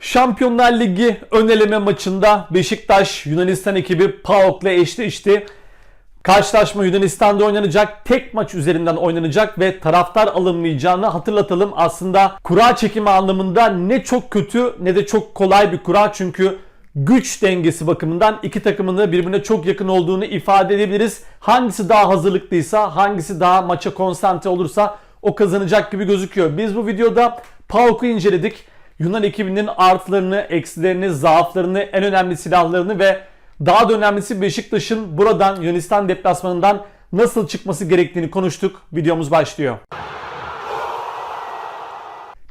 Şampiyonlar Ligi ön eleme maçında Beşiktaş Yunanistan ekibi PAOK'la eşleşti. Karşılaşma Yunanistan'da oynanacak. Tek maç üzerinden oynanacak ve taraftar alınmayacağını hatırlatalım. Aslında kura çekimi anlamında ne çok kötü ne de çok kolay bir kura. Çünkü güç dengesi bakımından iki takımın da birbirine çok yakın olduğunu ifade edebiliriz. Hangisi daha hazırlıklıysa, hangisi daha maça konsantre olursa o kazanacak gibi gözüküyor. Biz bu videoda PAOK'u inceledik. Yunan ekibinin artılarını, eksilerini, zaaflarını, en önemli silahlarını ve daha da önemlisi Beşiktaş'ın buradan Yunanistan deplasmanından nasıl çıkması gerektiğini konuştuk. Videomuz başlıyor.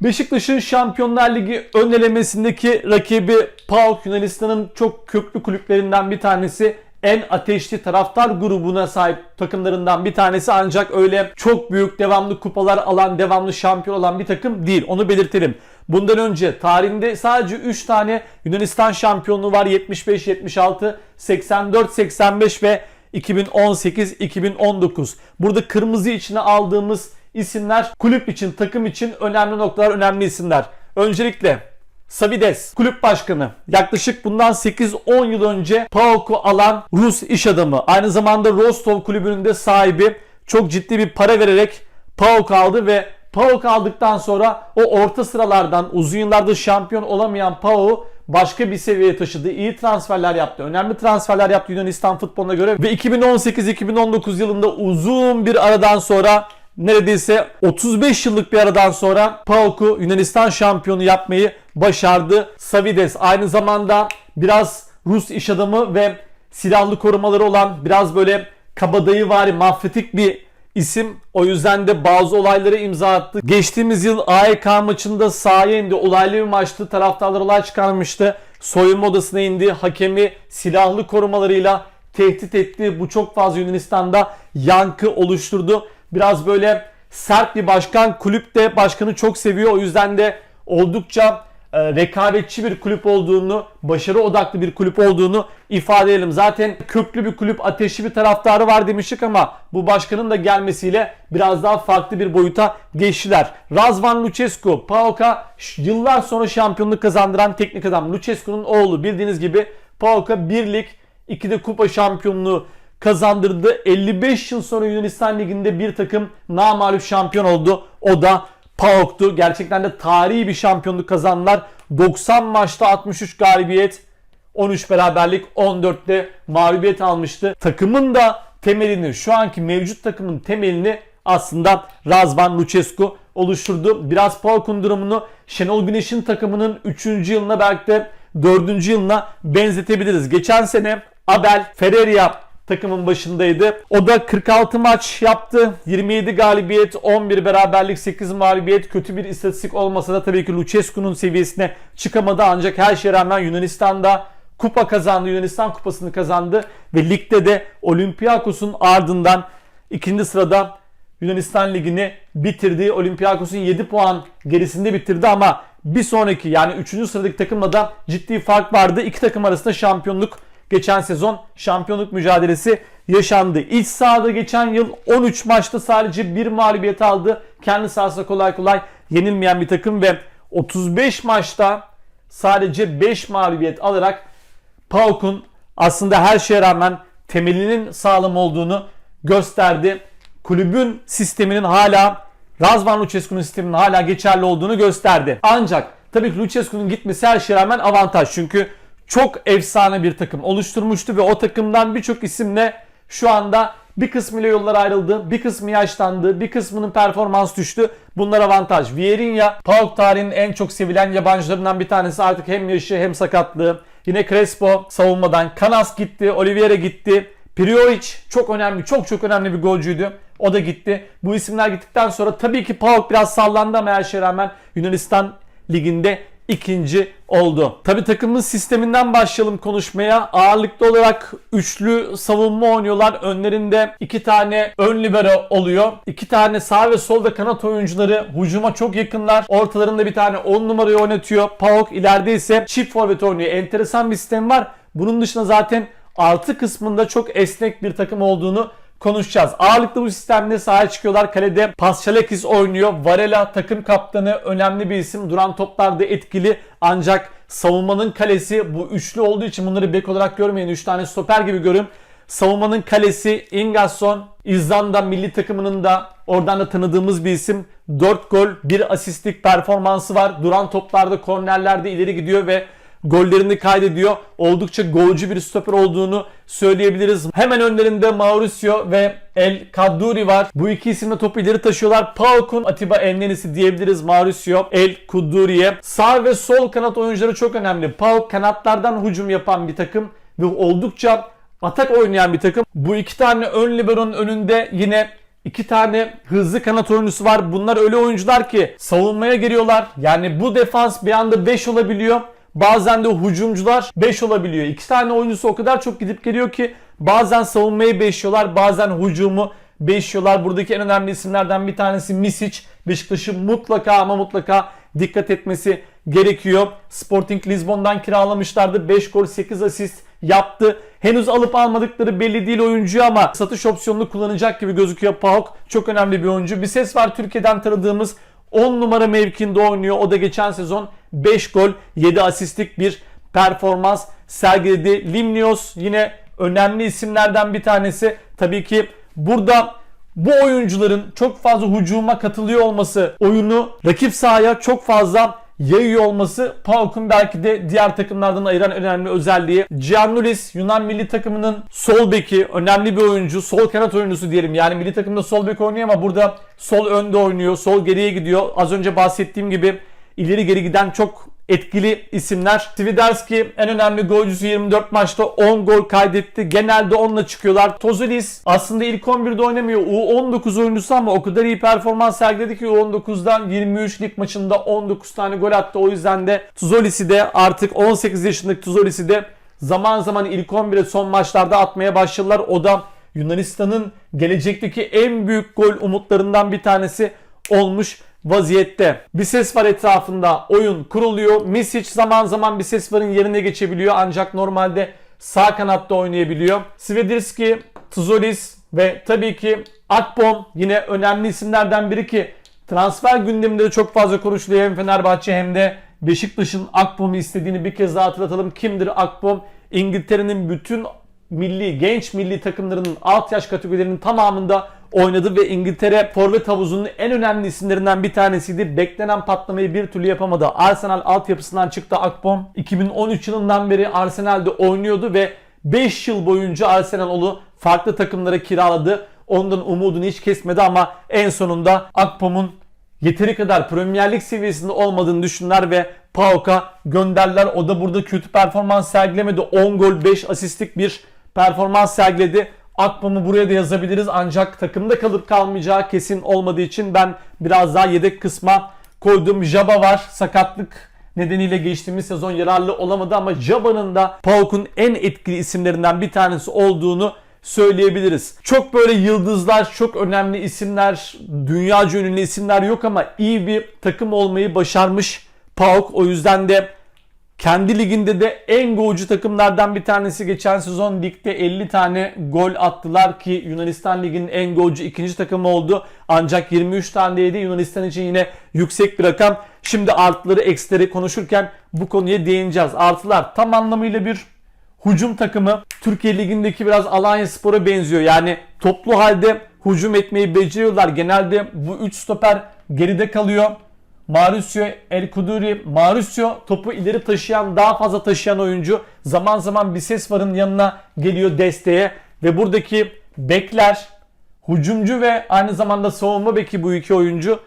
Beşiktaş'ın Şampiyonlar Ligi ön elemesindeki rakibi PAOK Yunanistan'ın çok köklü kulüplerinden bir tanesi. En ateşli taraftar grubuna sahip takımlarından bir tanesi ancak öyle çok büyük devamlı kupalar alan, devamlı şampiyon olan bir takım değil. Onu belirtelim. Bundan önce tarihinde sadece 3 tane Yunanistan şampiyonluğu var. 75, 76, 84, 85 ve 2018, 2019. Burada kırmızı içine aldığımız isimler kulüp için, takım için önemli noktalar, önemli isimler. Öncelikle Savides kulüp başkanı yaklaşık bundan 8-10 yıl önce PAOK'u alan Rus iş adamı aynı zamanda Rostov kulübünün de sahibi çok ciddi bir para vererek PAOK aldı ve PAOK aldıktan sonra o orta sıralardan uzun yıllardır şampiyon olamayan PAOK'u başka bir seviyeye taşıdı. İyi transferler yaptı. Önemli transferler yaptı Yunanistan futboluna göre ve 2018-2019 yılında uzun bir aradan sonra neredeyse 35 yıllık bir aradan sonra PAOK'u Yunanistan şampiyonu yapmayı başardı. Savides aynı zamanda biraz Rus iş adamı ve silahlı korumaları olan biraz böyle kabadayı var mafyatik bir isim. O yüzden de bazı olaylara imza attı. Geçtiğimiz yıl AEK maçında sahaya indi. Olaylı bir maçtı. Taraftarlar olay çıkarmıştı. Soyunma odasına indi. Hakemi silahlı korumalarıyla tehdit etti. Bu çok fazla Yunanistan'da yankı oluşturdu. Biraz böyle sert bir başkan. Kulüp de başkanı çok seviyor. O yüzden de oldukça e, rekabetçi bir kulüp olduğunu, başarı odaklı bir kulüp olduğunu ifade edelim. Zaten köklü bir kulüp, ateşli bir taraftarı var demiştik ama bu başkanın da gelmesiyle biraz daha farklı bir boyuta geçtiler. Razvan Lucescu, PAOK'a yıllar sonra şampiyonluk kazandıran teknik adam. Lucescu'nun oğlu bildiğiniz gibi PAOK'a bir lig, iki de kupa şampiyonluğu kazandırdı. 55 yıl sonra Yunanistan Ligi'nde bir takım namalup şampiyon oldu. O da PAOK'tu. Gerçekten de tarihi bir şampiyonluk kazandılar. 90 maçta 63 galibiyet, 13 beraberlik, 14'te mağlubiyet almıştı. Takımın da temelini, şu anki mevcut takımın temelini aslında Razvan Lucescu oluşturdu. Biraz PAOK'un durumunu Şenol Güneş'in takımının 3. yılına belki de 4. yılına benzetebiliriz. Geçen sene Abel Ferreira takımın başındaydı. O da 46 maç yaptı. 27 galibiyet, 11 beraberlik, 8 mağlubiyet. Kötü bir istatistik olmasa da tabii ki Lucescu'nun seviyesine çıkamadı. Ancak her şeye rağmen Yunanistan'da kupa kazandı. Yunanistan kupasını kazandı. Ve ligde de Olympiakos'un ardından ikinci sırada Yunanistan ligini bitirdi. Olympiakos'un 7 puan gerisinde bitirdi ama bir sonraki yani 3. sıradaki takımla da ciddi fark vardı. İki takım arasında şampiyonluk geçen sezon şampiyonluk mücadelesi yaşandı. İç sahada geçen yıl 13 maçta sadece bir mağlubiyet aldı. Kendi sahasında kolay kolay yenilmeyen bir takım ve 35 maçta sadece 5 mağlubiyet alarak PAOK'un aslında her şeye rağmen temelinin sağlam olduğunu gösterdi. Kulübün sisteminin hala Razvan Lucescu'nun sisteminin hala geçerli olduğunu gösterdi. Ancak tabii ki Lucescu'nun gitmesi her şeye rağmen avantaj. Çünkü çok efsane bir takım oluşturmuştu ve o takımdan birçok isimle şu anda bir kısmıyla yollar ayrıldı, bir kısmı yaşlandı, bir kısmının performans düştü. Bunlar avantaj. Vierinha, PAOK tarihinin en çok sevilen yabancılarından bir tanesi artık hem yaşı hem sakatlığı. Yine Crespo savunmadan. Kanas gitti, Oliveira gitti. Prioric çok önemli, çok çok önemli bir golcüydü. O da gitti. Bu isimler gittikten sonra tabii ki PAOK biraz sallandı ama her şeye rağmen Yunanistan liginde ikinci oldu. Tabi takımın sisteminden başlayalım konuşmaya. Ağırlıklı olarak üçlü savunma oynuyorlar. Önlerinde iki tane ön libero oluyor. İki tane sağ ve sol ve kanat oyuncuları hücuma çok yakınlar. Ortalarında bir tane 10 numarayı oynatıyor. PAOK ileride ise çift forvet oynuyor. Enteresan bir sistem var. Bunun dışında zaten artı kısmında çok esnek bir takım olduğunu konuşacağız. Ağırlıklı bu sistemde sahaya çıkıyorlar. Kalede Paschalakis oynuyor. Varela takım kaptanı önemli bir isim. Duran toplarda etkili ancak savunmanın kalesi bu üçlü olduğu için bunları bek olarak görmeyin. 3 tane stoper gibi görün. Savunmanın kalesi Ingasson, İzlanda milli takımının da oradan da tanıdığımız bir isim. 4 gol, 1 asistlik performansı var. Duran toplarda, kornerlerde ileri gidiyor ve gollerini kaydediyor. Oldukça golcü bir stoper olduğunu söyleyebiliriz. Hemen önlerinde Mauricio ve El Kaduri var. Bu iki isimle topu ileri taşıyorlar. Pauk'un Atiba Elnenisi diyebiliriz Mauricio El Kuduri'ye. Sağ ve sol kanat oyuncuları çok önemli. Pauk kanatlardan hücum yapan bir takım ve oldukça atak oynayan bir takım. Bu iki tane ön liberonun önünde yine iki tane hızlı kanat oyuncusu var. Bunlar öyle oyuncular ki savunmaya giriyorlar. Yani bu defans bir anda 5 olabiliyor. Bazen de hücumcular 5 olabiliyor. İki tane oyuncusu o kadar çok gidip geliyor ki bazen savunmayı beşiyorlar, bazen hücumu beşiyorlar. Buradaki en önemli isimlerden bir tanesi Misic. Beşiktaş'ın mutlaka ama mutlaka dikkat etmesi gerekiyor. Sporting Lisbon'dan kiralamışlardı. 5 gol 8 asist yaptı. Henüz alıp almadıkları belli değil oyuncu ama satış opsiyonunu kullanacak gibi gözüküyor Pauk. Çok önemli bir oyuncu. Bir ses var Türkiye'den tanıdığımız 10 numara mevkinde oynuyor. O da geçen sezon 5 gol 7 asistlik bir performans sergiledi. Limnios yine önemli isimlerden bir tanesi. Tabii ki burada bu oyuncuların çok fazla hücuma katılıyor olması, oyunu rakip sahaya çok fazla yayıyor olması Pauk'un belki de diğer takımlardan ayıran önemli özelliği. Giannulis Yunan milli takımının sol beki, önemli bir oyuncu, sol kanat oyuncusu diyelim. Yani milli takımda sol bek oynuyor ama burada sol önde oynuyor, sol geriye gidiyor. Az önce bahsettiğim gibi ileri geri giden çok etkili isimler. Sviderski en önemli golcüsü 24 maçta 10 gol kaydetti. Genelde onunla çıkıyorlar. Tozulis aslında ilk 11'de oynamıyor. U19 oyuncusu ama o kadar iyi performans sergiledi ki U19'dan 23 lig maçında 19 tane gol attı. O yüzden de Tuzolis'i de artık 18 yaşındaki Tuzolis'i de zaman zaman ilk 11'e son maçlarda atmaya başladılar. O da Yunanistan'ın gelecekteki en büyük gol umutlarından bir tanesi olmuş vaziyette. Bir ses var etrafında oyun kuruluyor. Misic zaman zaman bir ses varın yerine geçebiliyor ancak normalde sağ kanatta oynayabiliyor. Sviderski, Tzolis ve tabii ki Akbom yine önemli isimlerden biri ki transfer gündeminde de çok fazla konuşuluyor hem Fenerbahçe hem de Beşiktaş'ın Akbom'u istediğini bir kez daha hatırlatalım. Kimdir Akbom? İngiltere'nin bütün milli, genç milli takımlarının alt yaş kategorilerinin tamamında oynadı ve İngiltere forvet havuzunun en önemli isimlerinden bir tanesiydi. Beklenen patlamayı bir türlü yapamadı. Arsenal altyapısından çıktı Akpom. 2013 yılından beri Arsenal'de oynuyordu ve 5 yıl boyunca Arsenal farklı takımlara kiraladı. Ondan umudunu hiç kesmedi ama en sonunda Akpom'un yeteri kadar Premier Lig seviyesinde olmadığını düşündüler ve PAOK'a gönderdiler. O da burada kötü performans sergilemedi. 10 gol 5 asistlik bir performans sergiledi. Akpom'u buraya da yazabiliriz ancak takımda kalıp kalmayacağı kesin olmadığı için ben biraz daha yedek kısma koydum. Jaba var sakatlık nedeniyle geçtiğimiz sezon yararlı olamadı ama Jaba'nın da PAOK'un en etkili isimlerinden bir tanesi olduğunu söyleyebiliriz. Çok böyle yıldızlar, çok önemli isimler, dünyaca ünlü isimler yok ama iyi bir takım olmayı başarmış PAOK. O yüzden de kendi liginde de en golcü takımlardan bir tanesi geçen sezon ligde 50 tane gol attılar ki Yunanistan liginin en golcü ikinci takımı oldu. Ancak 23 tane yedi Yunanistan için yine yüksek bir rakam. Şimdi artıları eksileri konuşurken bu konuya değineceğiz. Artılar tam anlamıyla bir hücum takımı. Türkiye ligindeki biraz Alanya Spor'a benziyor. Yani toplu halde hücum etmeyi beceriyorlar. Genelde bu 3 stoper geride kalıyor. Mauricio El Kuduri, Mauricio topu ileri taşıyan, daha fazla taşıyan oyuncu. Zaman zaman Bisesvar'ın yanına geliyor desteğe ve buradaki bekler, hücumcu ve aynı zamanda savunma beki bu iki oyuncu.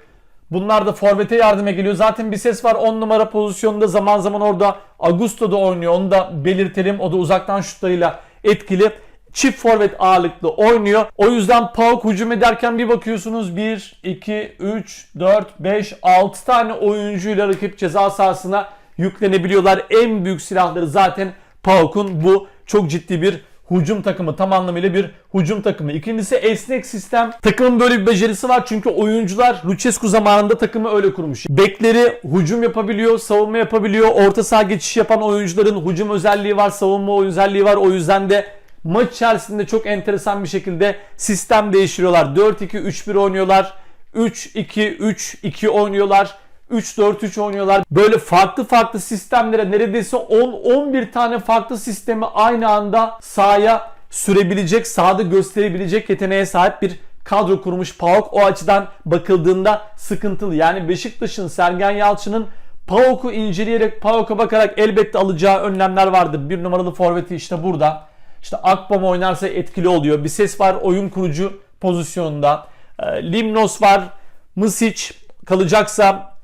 Bunlar da forvete yardıma geliyor. Zaten bir ses var 10 numara pozisyonunda zaman zaman orada Augusto da oynuyor. Onu da belirtelim. O da uzaktan şutlarıyla etkili çift forvet ağırlıklı oynuyor. O yüzden PAOK hücum ederken bir bakıyorsunuz 1, 2, 3, 4, 5, 6 tane oyuncuyla rakip ceza sahasına yüklenebiliyorlar. En büyük silahları zaten PAOK'un bu çok ciddi bir hücum takımı tam anlamıyla bir hücum takımı. İkincisi esnek sistem. Takımın böyle bir becerisi var çünkü oyuncular Lucescu zamanında takımı öyle kurmuş. Bekleri hücum yapabiliyor, savunma yapabiliyor. Orta saha geçiş yapan oyuncuların hücum özelliği var, savunma özelliği var. O yüzden de maç içerisinde çok enteresan bir şekilde sistem değiştiriyorlar. 4-2-3-1 oynuyorlar. 3-2-3-2 oynuyorlar. 3-4-3 oynuyorlar. Böyle farklı farklı sistemlere neredeyse 10-11 tane farklı sistemi aynı anda sahaya sürebilecek, sahada gösterebilecek yeteneğe sahip bir kadro kurmuş PAOK. O açıdan bakıldığında sıkıntılı. Yani Beşiktaş'ın, Sergen Yalçın'ın PAOK'u inceleyerek, PAOK'a bakarak elbette alacağı önlemler vardır. Bir numaralı forveti işte burada. İşte Akbom oynarsa etkili oluyor. Bir ses var oyun kurucu pozisyonunda. Ee, Limnos var. Misic kalacaksa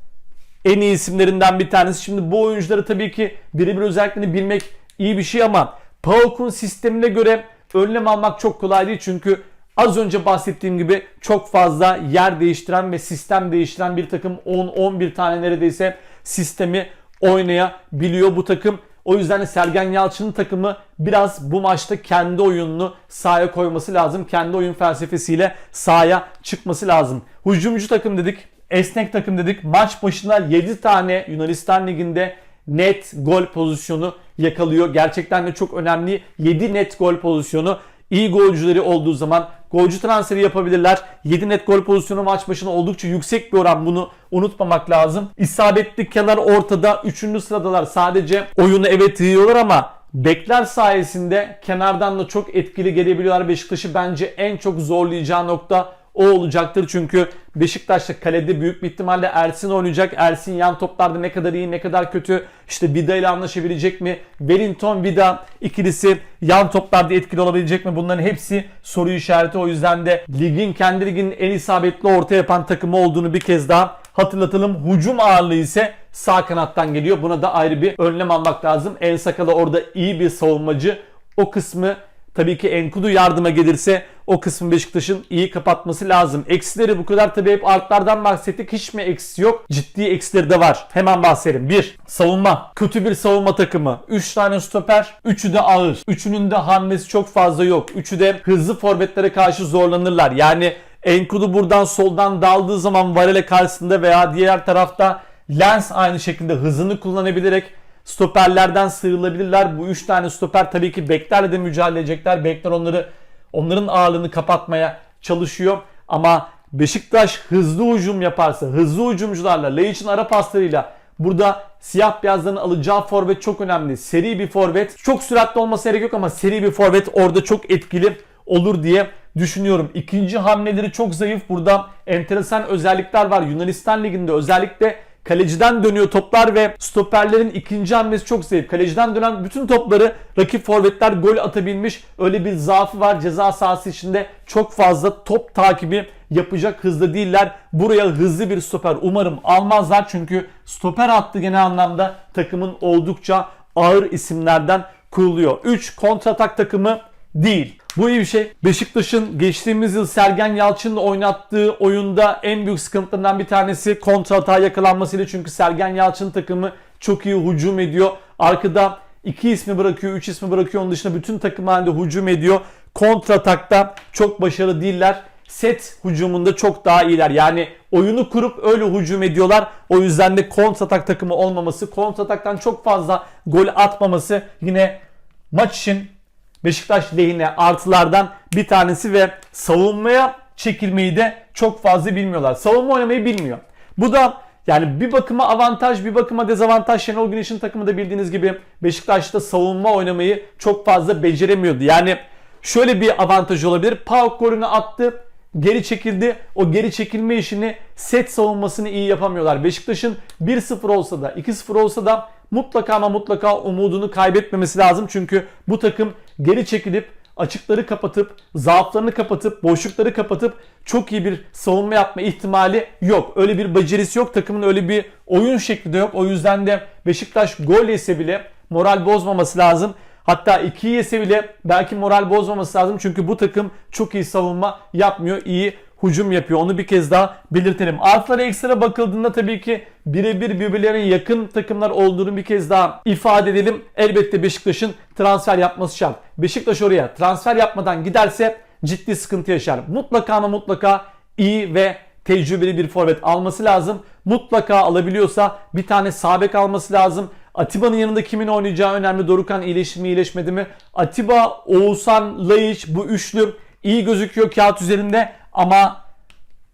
en iyi isimlerinden bir tanesi. Şimdi bu oyuncuları tabii ki birebir özelliklerini bilmek iyi bir şey ama PAOK'un sistemine göre önlem almak çok kolay değil. Çünkü az önce bahsettiğim gibi çok fazla yer değiştiren ve sistem değiştiren bir takım 10-11 tane neredeyse sistemi oynayabiliyor bu takım. O yüzden de Sergen Yalçın'ın takımı biraz bu maçta kendi oyununu sahaya koyması lazım. Kendi oyun felsefesiyle sahaya çıkması lazım. Hücumcu takım dedik, esnek takım dedik. Maç başına 7 tane Yunanistan Ligi'nde net gol pozisyonu yakalıyor. Gerçekten de çok önemli 7 net gol pozisyonu. İyi golcüleri olduğu zaman golcü transferi yapabilirler. 7 net gol pozisyonu maç başına oldukça yüksek bir oran bunu unutmamak lazım. İsabetli kenar ortada 3. sıradalar. Sadece oyunu evet yiyorlar ama bekler sayesinde kenardan da çok etkili gelebiliyorlar. Beşiktaş'ı bence en çok zorlayacağı nokta o olacaktır. Çünkü Beşiktaş'ta kalede büyük bir ihtimalle Ersin oynayacak. Ersin yan toplarda ne kadar iyi ne kadar kötü. İşte Vida ile anlaşabilecek mi? Wellington Vida ikilisi yan toplarda etkili olabilecek mi? Bunların hepsi soru işareti. O yüzden de ligin kendi liginin en isabetli orta yapan takımı olduğunu bir kez daha hatırlatalım. Hücum ağırlığı ise sağ kanattan geliyor. Buna da ayrı bir önlem almak lazım. En Sakala orada iyi bir savunmacı. O kısmı Tabii ki Enkudu yardıma gelirse o kısmı Beşiktaş'ın iyi kapatması lazım. Eksileri bu kadar tabii hep artlardan bahsettik. Hiç mi eksi yok? Ciddi eksileri de var. Hemen bahsedelim. 1. Savunma. Kötü bir savunma takımı. 3 tane stoper. 3'ü de ağır. Üçünün de hamlesi çok fazla yok. Üçü de hızlı forvetlere karşı zorlanırlar. Yani Enkudu buradan soldan daldığı zaman Varela karşısında veya diğer tarafta Lens aynı şekilde hızını kullanabilerek stoperlerden sıyrılabilirler. Bu 3 tane stoper tabii ki beklerle de mücadele edecekler. Bekler onları onların ağırlığını kapatmaya çalışıyor. Ama Beşiktaş hızlı hücum yaparsa, hızlı hücumcularla, Laiç'in ara paslarıyla burada siyah beyazların alacağı forvet çok önemli. Seri bir forvet. Çok süratli olması gerek yok ama seri bir forvet orada çok etkili olur diye düşünüyorum. İkinci hamleleri çok zayıf. Burada enteresan özellikler var. Yunanistan Ligi'nde özellikle Kaleciden dönüyor toplar ve stoperlerin ikinci hamlesi çok zayıf. Kaleciden dönen bütün topları rakip forvetler gol atabilmiş. Öyle bir zaafı var ceza sahası içinde. Çok fazla top takibi yapacak hızlı değiller. Buraya hızlı bir stoper umarım almazlar. Çünkü stoper hattı genel anlamda takımın oldukça ağır isimlerden kuruluyor. 3 kontratak takımı değil. Bu iyi bir şey. Beşiktaş'ın geçtiğimiz yıl Sergen Yalçın'la oynattığı oyunda en büyük sıkıntılarından bir tanesi kontra hata yakalanmasıydı. Çünkü Sergen Yalçın takımı çok iyi hücum ediyor. Arkada iki ismi bırakıyor, üç ismi bırakıyor. Onun dışında bütün takım halinde hücum ediyor. Kontra atakta çok başarılı değiller. Set hücumunda çok daha iyiler. Yani oyunu kurup öyle hücum ediyorlar. O yüzden de kontratak takımı olmaması, kontrataktan çok fazla gol atmaması yine maç için Beşiktaş lehine artılardan bir tanesi ve savunmaya çekilmeyi de çok fazla bilmiyorlar. Savunma oynamayı bilmiyor. Bu da yani bir bakıma avantaj bir bakıma dezavantaj. Şenol Güneş'in takımı da bildiğiniz gibi Beşiktaş'ta savunma oynamayı çok fazla beceremiyordu. Yani şöyle bir avantajı olabilir. Pauk golünü attı geri çekildi. O geri çekilme işini set savunmasını iyi yapamıyorlar. Beşiktaş'ın 1-0 olsa da 2-0 olsa da mutlaka ama mutlaka umudunu kaybetmemesi lazım. Çünkü bu takım geri çekilip açıkları kapatıp, zaaflarını kapatıp, boşlukları kapatıp çok iyi bir savunma yapma ihtimali yok. Öyle bir becerisi yok. Takımın öyle bir oyun şekli de yok. O yüzden de Beşiktaş gol yese bile moral bozmaması lazım. Hatta 2 yese bile belki moral bozmaması lazım. Çünkü bu takım çok iyi savunma yapmıyor. iyi hücum yapıyor. Onu bir kez daha belirtelim. Artılara ekstra bakıldığında tabii ki birebir birbirlerine yakın takımlar olduğunu bir kez daha ifade edelim. Elbette Beşiktaş'ın transfer yapması şart. Beşiktaş oraya transfer yapmadan giderse ciddi sıkıntı yaşar. Mutlaka ama mutlaka iyi ve tecrübeli bir forvet alması lazım. Mutlaka alabiliyorsa bir tane sabek alması lazım. Atiba'nın yanında kimin oynayacağı önemli. Dorukan iyileşti iyileşmedi mi? Atiba, Oğuzhan, Laiç bu üçlü iyi gözüküyor kağıt üzerinde ama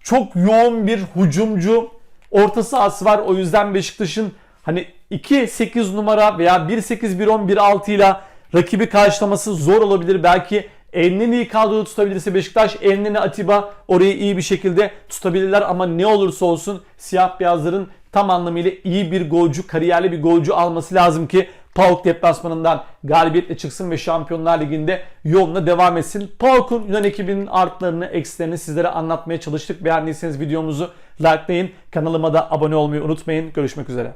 çok yoğun bir hücumcu orta sahası var. O yüzden Beşiktaş'ın hani 2-8 numara veya 1-8-1-10 1-6 ile rakibi karşılaması zor olabilir. Belki Elneni kadroda tutabilirse Beşiktaş, Elneni Atiba orayı iyi bir şekilde tutabilirler ama ne olursa olsun siyah beyazların tam anlamıyla iyi bir golcü, kariyerli bir golcü alması lazım ki PAOK deplasmanından galibiyetle çıksın ve Şampiyonlar Ligi'nde yoluna devam etsin. PAOK'un Yunan ekibinin artlarını, eksilerini sizlere anlatmaya çalıştık. Beğendiyseniz videomuzu likelayın. Kanalıma da abone olmayı unutmayın. Görüşmek üzere.